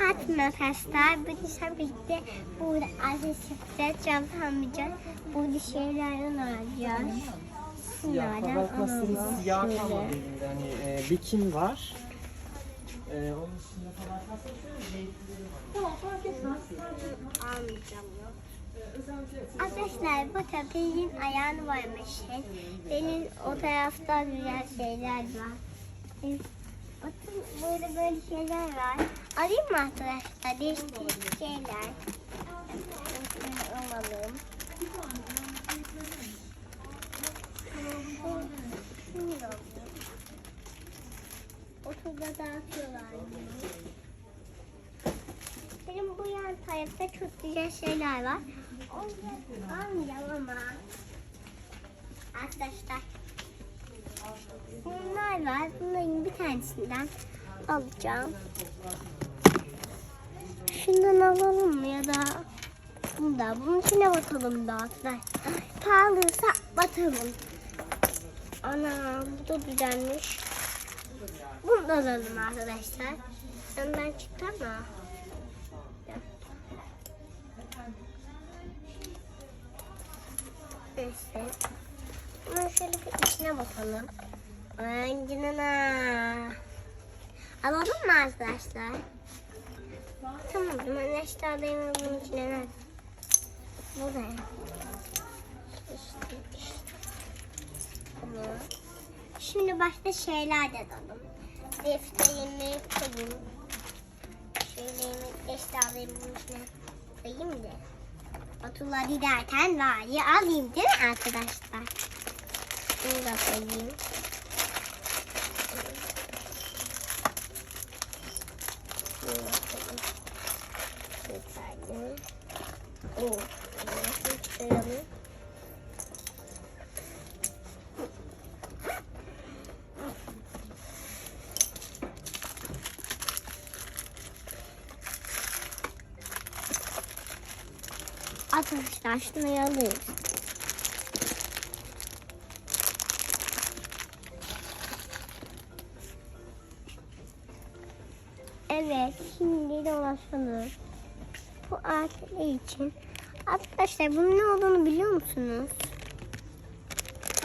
Hadi arkadaşlar bugün sen birlikte burada ateş yapacağız, çanta almayacağız. Burada şeylerden alacağız. Kabartmasının alalım. siyah kalmadı elimde. Hani e, bikin var. E, onun dışında etmez. Almayacağım yok. Arkadaşlar bakın benim ayağım varmış. Benim o tarafta güzel şeyler var. Bakın burada böyle şeyler var. Alayım mı arkadaşlar? Değişik şeyler. Alalım. Şunu da alayım. Oturda dağıtıyorlar. Benim bu yan tarafta çok güzel şeyler var. Onları almayacağım ama. Arkadaşlar. Bunlar var. Bir tanesinden alacağım. Şundan alalım mı ya da bunu da. Bunun içine batalım da arkadaşlar. Pahalıysa batalım. Ana bu da güzelmiş. Bunu da alalım arkadaşlar. Önden çıktı ama. Neyse. Bunu şöyle bir içine bakalım. Ay canına. Alalım mı arkadaşlar? Tamam o zaman eşyalarımı bunun içine ver. Buraya. İşte, işte. Tamam. Şimdi başka şeyler de alalım. Defterimi koyayım. Şeylerimi, eşyalarımı bunun içine koyayım da. Batular giderken var alayım değil mi arkadaşlar? Bunu da koyayım. Bunu da koyayım. Bir tane. Oo, bunu çıkaralım. Arkadaşlar şunu alıyoruz. Evet, şimdi dolaşalım. Bu artı için. Arkadaşlar bunun ne olduğunu biliyor musunuz?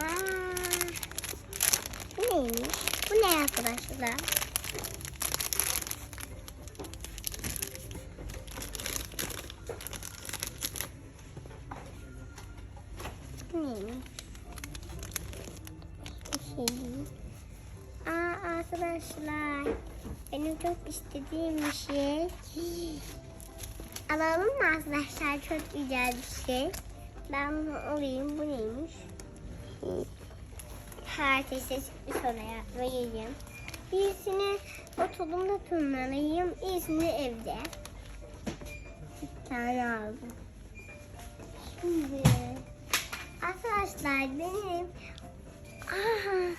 Aa, bu neymiş? Bu ne arkadaşlar? Bu neymiş? Şey değil. Aa arkadaşlar. Benim çok istediğim bir şey. Alalım mı arkadaşlar? Çok güzel bir şey. Ben bunu alayım. Bu neymiş? Herkese soruya vereyim. Birisini okulumda tutmalıyım. Birisini evde. Bir tane aldım. Şimdi arkadaşlar benim Aha,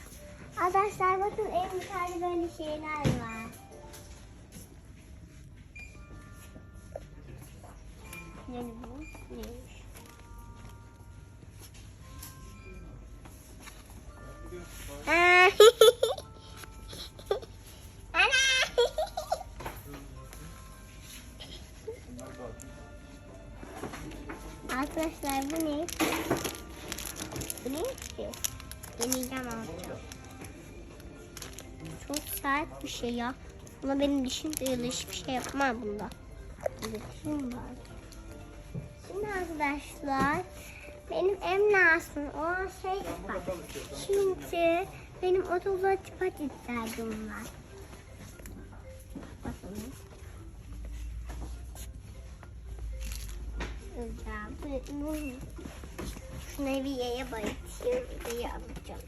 arkadaşlar bakın en yukarıda böyle şeyler var. Ne bu? Neymiş? Ana! Arkadaşlar bu ne? Bu ne ki? Deneyeceğim alacağım. Çok sert bir şey ya. Ama benim dişim kırıldı. Hiçbir şey yapmam bunda. Dişim var. Şimdi arkadaşlar benim en lazım o şey var. Şimdi benim otoba tipat ihtiyacım var. Bakalım. Hocam bu ne? Bayatayım. Yaya alacağım.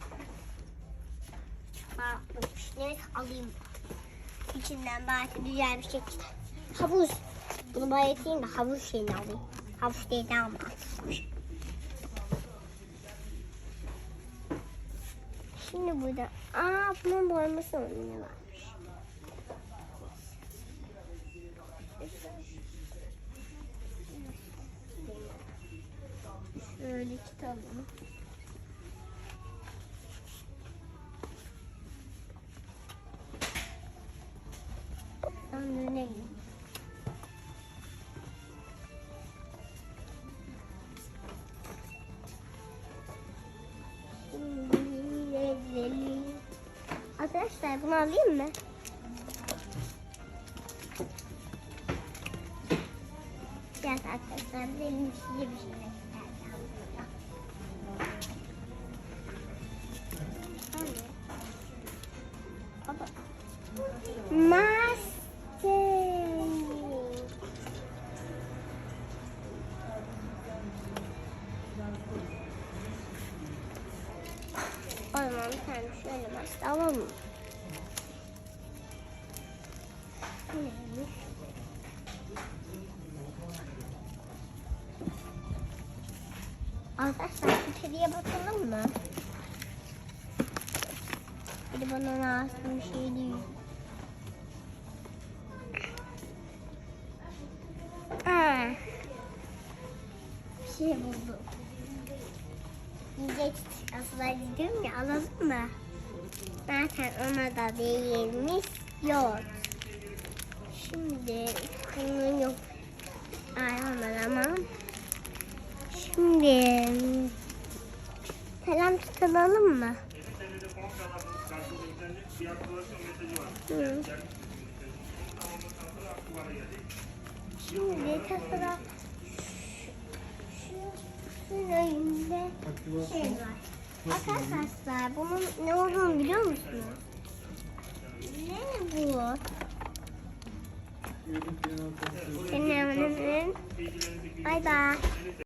Bakmış. Neyse alayım. İçinden belki güzel bir şey çıkar. Havuz. Bunu bayatayım da havuz şeyini alayım. Havuz değil ama. Şimdi burada. Aa bunun boyaması Öyle kitabım. Ben döneyim. Arkadaşlar bunu alayım mı? Gel arkadaşlar benim size bir şey alalım. Bu neymiş? Arkadaşlar içeriye bakalım mı? Biri bana lazım bir şey değil. Aa, bir şey buldum. Yiyecek aslında diyorum ya alalım mı? Zaten ona da değilmiş yok. Şimdi bunun yok. Ay olmadı ama. Şimdi kalem tutalım mı? Şimdi kasada şu, şu önünde şey var. Arkadaşlar bunun ne olduğunu biliyor musunuz? Ne bu? Benim Bay bay.